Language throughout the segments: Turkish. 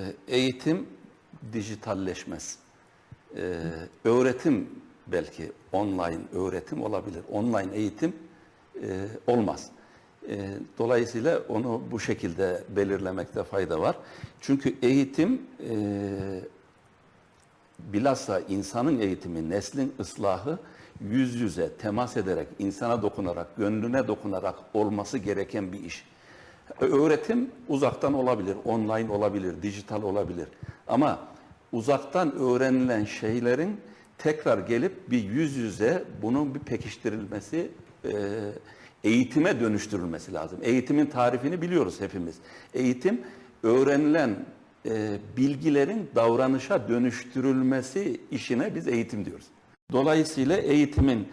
E, Eğitim dijitalleşmez. Ee, öğretim belki online öğretim olabilir. Online eğitim e, olmaz. E, dolayısıyla onu bu şekilde belirlemekte fayda var. Çünkü eğitim e, bilhassa insanın eğitimi, neslin ıslahı yüz yüze temas ederek, insana dokunarak, gönlüne dokunarak olması gereken bir iş. Öğretim uzaktan olabilir, online olabilir, dijital olabilir. Ama uzaktan öğrenilen şeylerin tekrar gelip bir yüz yüze bunun bir pekiştirilmesi, e, eğitime dönüştürülmesi lazım. Eğitimin tarifini biliyoruz hepimiz. Eğitim öğrenilen e, bilgilerin davranışa dönüştürülmesi işine biz eğitim diyoruz. Dolayısıyla eğitimin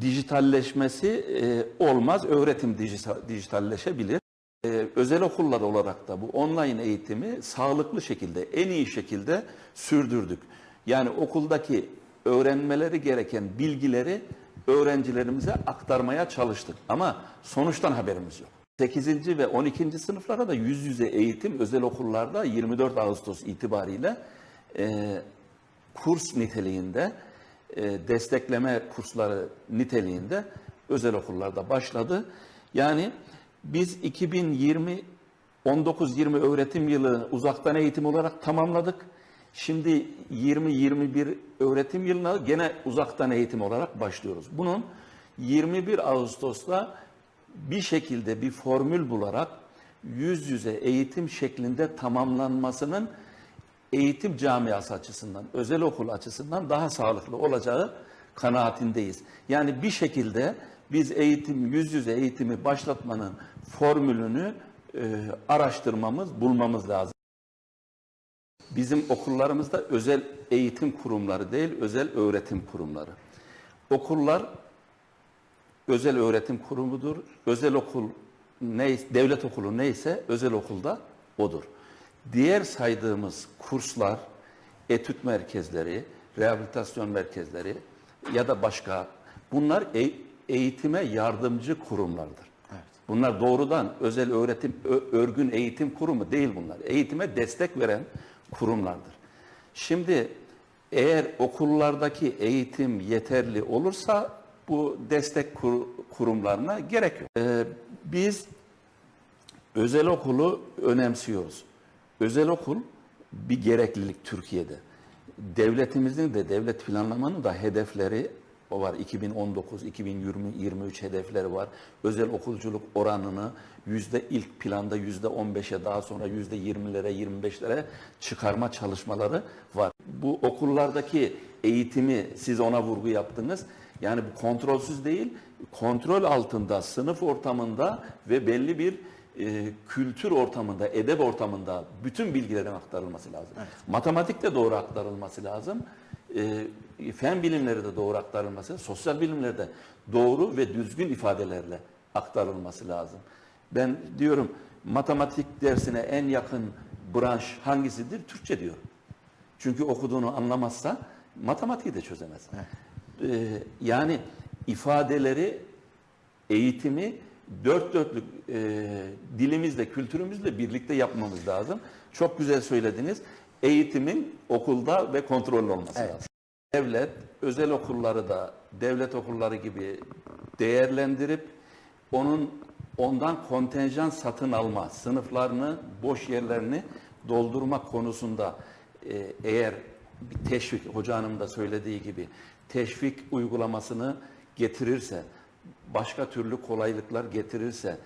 dijitalleşmesi e, olmaz, öğretim dijital, dijitalleşebilir. Ee, özel okullar olarak da bu online eğitimi sağlıklı şekilde, en iyi şekilde sürdürdük. Yani okuldaki öğrenmeleri gereken bilgileri öğrencilerimize aktarmaya çalıştık. Ama sonuçtan haberimiz yok. 8. ve 12. sınıflara da yüz yüze eğitim özel okullarda 24 Ağustos itibariyle e, kurs niteliğinde, e, destekleme kursları niteliğinde özel okullarda başladı. Yani biz 2020 19-20 öğretim yılı uzaktan eğitim olarak tamamladık. Şimdi 20-21 öğretim yılına gene uzaktan eğitim olarak başlıyoruz. Bunun 21 Ağustos'ta bir şekilde bir formül bularak yüz yüze eğitim şeklinde tamamlanmasının eğitim camiası açısından, özel okul açısından daha sağlıklı olacağı kanaatindeyiz. Yani bir şekilde biz eğitim, yüz yüze eğitimi başlatmanın formülünü e, araştırmamız, bulmamız lazım. Bizim okullarımızda özel eğitim kurumları değil, özel öğretim kurumları. Okullar özel öğretim kurumudur. Özel okul neyse, devlet okulu neyse özel okulda odur. Diğer saydığımız kurslar, etüt merkezleri, rehabilitasyon merkezleri ya da başka bunlar e- eğitime yardımcı kurumlardır. Bunlar doğrudan özel öğretim, örgün eğitim kurumu değil bunlar. Eğitime destek veren kurumlardır. Şimdi eğer okullardaki eğitim yeterli olursa bu destek kur- kurumlarına gerek yok. Ee, biz özel okulu önemsiyoruz. Özel okul bir gereklilik Türkiye'de. Devletimizin de devlet planlamanın da hedefleri o var 2019, 2020, 23 hedefleri var. Özel okulculuk oranını yüzde ilk planda yüzde 15'e daha sonra yüzde 20'lere 25'lere çıkarma çalışmaları var. Bu okullardaki eğitimi siz ona vurgu yaptınız. Yani bu kontrolsüz değil, kontrol altında, sınıf ortamında ve belli bir e, kültür ortamında, edeb ortamında bütün bilgilerin aktarılması lazım. Matematik de doğru aktarılması lazım. E, fen bilimleri de doğru aktarılması, sosyal bilimleri de doğru ve düzgün ifadelerle aktarılması lazım. Ben diyorum matematik dersine en yakın branş hangisidir? Türkçe diyorum. Çünkü okuduğunu anlamazsa matematiği de çözemez. Ee, yani ifadeleri, eğitimi dört dörtlük e, dilimizle, kültürümüzle birlikte yapmamız lazım. Çok güzel söylediniz. Eğitimin okulda ve kontrollü olması Evet. lazım. Devlet, özel okulları da devlet okulları gibi değerlendirip onun ondan kontenjan satın alma, sınıflarını, boş yerlerini doldurma konusunda e, eğer bir teşvik, hoca hanım da söylediği gibi teşvik uygulamasını getirirse, başka türlü kolaylıklar getirirse,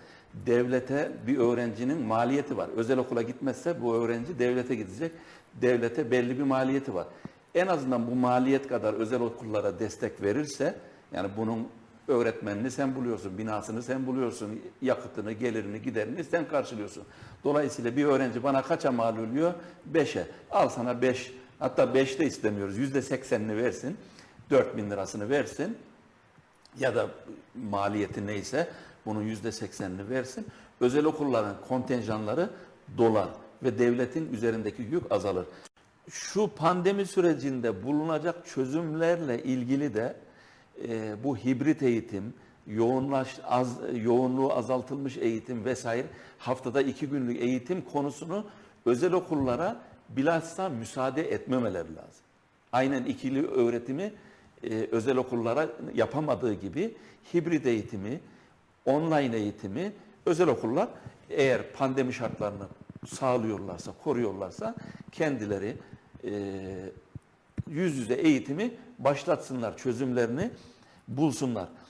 devlete bir öğrencinin maliyeti var. Özel okula gitmezse bu öğrenci devlete gidecek. Devlete belli bir maliyeti var. En azından bu maliyet kadar özel okullara destek verirse, yani bunun öğretmenini sen buluyorsun, binasını sen buluyorsun, yakıtını, gelirini, giderini sen karşılıyorsun. Dolayısıyla bir öğrenci bana kaça mal oluyor? Beşe. Al sana beş, hatta beş de istemiyoruz. Yüzde seksenini versin, dört bin lirasını versin ya da maliyeti neyse bunun yüzde seksenini versin. Özel okulların kontenjanları dolar ve devletin üzerindeki yük azalır. Şu pandemi sürecinde bulunacak çözümlerle ilgili de e, bu hibrit eğitim, yoğunlaş, az, yoğunluğu azaltılmış eğitim vesaire haftada iki günlük eğitim konusunu özel okullara bilhassa müsaade etmemeleri lazım. Aynen ikili öğretimi e, özel okullara yapamadığı gibi hibrit eğitimi, online eğitimi özel okullar eğer pandemi şartlarını sağlıyorlarsa, koruyorlarsa kendileri yüz yüze eğitimi başlatsınlar, çözümlerini bulsunlar.